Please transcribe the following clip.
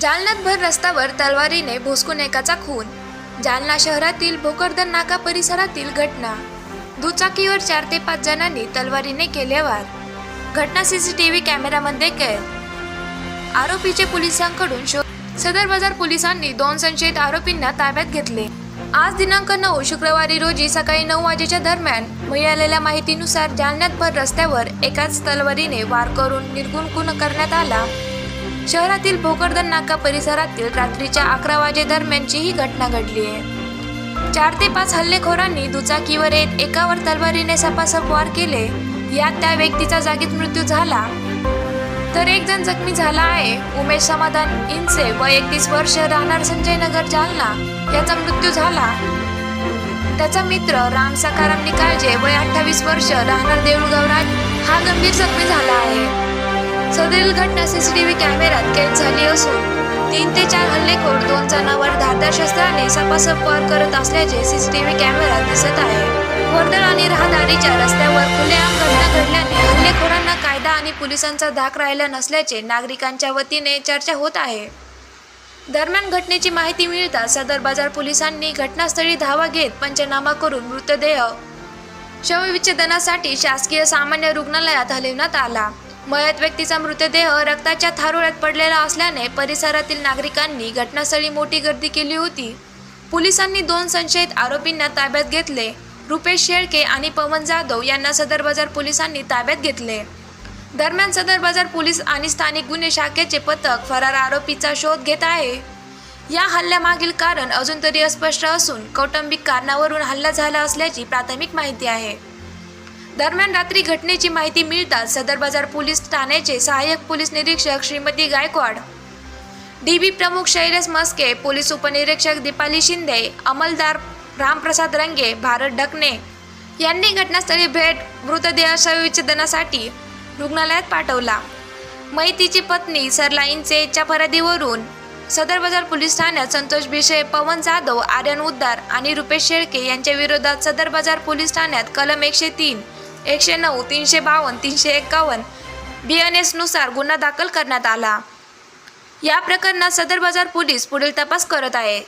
जालन्यात भर रस्त्यावर तलवारीने भोसकून एकाचा खून. जालना शहरातील भोकरदन नाका परिसरातील घटना. दुचाकीवर चार ते पाच जणांनी तलवारीने केले वार. घटना सीसीटीव्ही कॅमेऱ्यामध्ये कैद. आरोपीचे पोलिसांकडून शोध सदर बाजार पोलिसांनी दोन संशयित आरोपींना ताब्यात घेतले. आज दिनांक नऊ शुक्रवारी रोजी सकाळी नऊ वाजेच्या दरम्यान मिळालेल्या माहितीनुसार जालन्यात भर रस्त्यावर एकाच तलवारीने वार करून निर्गुण करण्यात आला. शहरातील भोकरदन नाका परिसरातील रात्रीच्या अकरा वाजे दरम्यानची ही घटना घडली आहे. चार ते पाच हल्लेखोरांनी दुचाकीवर येत एकावर तलवारीने सपासप वार केले. यात त्या व्यक्तीचा जागीच मृत्यू झाला. तर एक जण जखमी झाला आहे. उमेश समाधान इंचे व एकतीस वर्ष राहणार संजय नगर जालना याचा मृत्यू झाला. त्याचा मित्र राम सकाराम निकाळजे वय अठ्ठावीस वर्ष राहणार देऊळगाव राज हा गंभीर जखमी झाला आहे. सदरील घटना सीसीटीव्ही कॅमेऱ्यात कैद झाली असून तीन ते चार हल्लेखोर दोन जणांवर धारदार शस्त्राने सपासप वार करत असल्याचे सीसीटीव्ही कॅमेऱ्यात दिसत आहे. वर्दळ आणि रहदारीच्या रस्त्यावर खुलेआम घटना घडल्याने हल्लेखोरांना कायदा आणि पोलिसांचा धाक राहिला नसल्याचे नागरिकांच्या वतीने चर्चा होत आहे. दरम्यान घटनेची माहिती मिळताच सदर बाजार पोलिसांनी घटनास्थळी धावा घेत पंचनामा करून मृतदेह शवविच्छेदनासाठी शासकीय सामान्य रुग्णालयात हलवण्यात आला. मयत व्यक्तीचा मृतदेह रक्ताच्या थारोळ्यात पडलेला असल्याने परिसरातील नागरिकांनी घटनास्थळी मोठी गर्दी केली होती. पोलिसांनी दोन संशयित आरोपींना ताब्यात घेतले. रुपेश शेळके आणि पवन जाधव यांना सदर बाजार पोलिसांनी ताब्यात घेतले. दरम्यान सदर बाजार पोलीस आणि स्थानिक गुन्हे शाखेचे पथक फरार आरोपीचा शोध घेत आहे. या हल्ल्यामागील कारण अजून तरी अस्पष्ट असून कौटुंबिक कारणावरून हल्ला झाला असल्याची प्राथमिक माहिती आहे. दरम्यान रात्री घटनेची माहिती मिळताच सदर बाजार पोलीस ठाण्याचे सहाय्यक पोलीस निरीक्षक श्रीमती गायकवाड डीबी प्रमुख शैलेश मस्के पोलीस उपनिरीक्षक दीपाली शिंदे अंमलदार रामप्रसाद रंगे भारत ढकणे यांनी घटनास्थळी भेट मृतदेह शवविच्छेदनासाठी रुग्णालयात पाठवला. मैतीची पत्नी सरला इंचेच्या फरादीवरून सदर बाजार पोलीस ठाण्यात संतोष भिशे पवन जाधव आर्यन उद्दार आणि रुपेश शेळके यांच्या विरोधात सदर बाजार पोलीस ठाण्यात कलम एकशे तीन एकशे नऊ तीनशे बावन्न तीनशे एकावन्न बी एन एसनुसार गुन्हा दाखल करण्यात आला. या प्रकरणात सदर बाजार पोलीस पुढील तपास करत आहे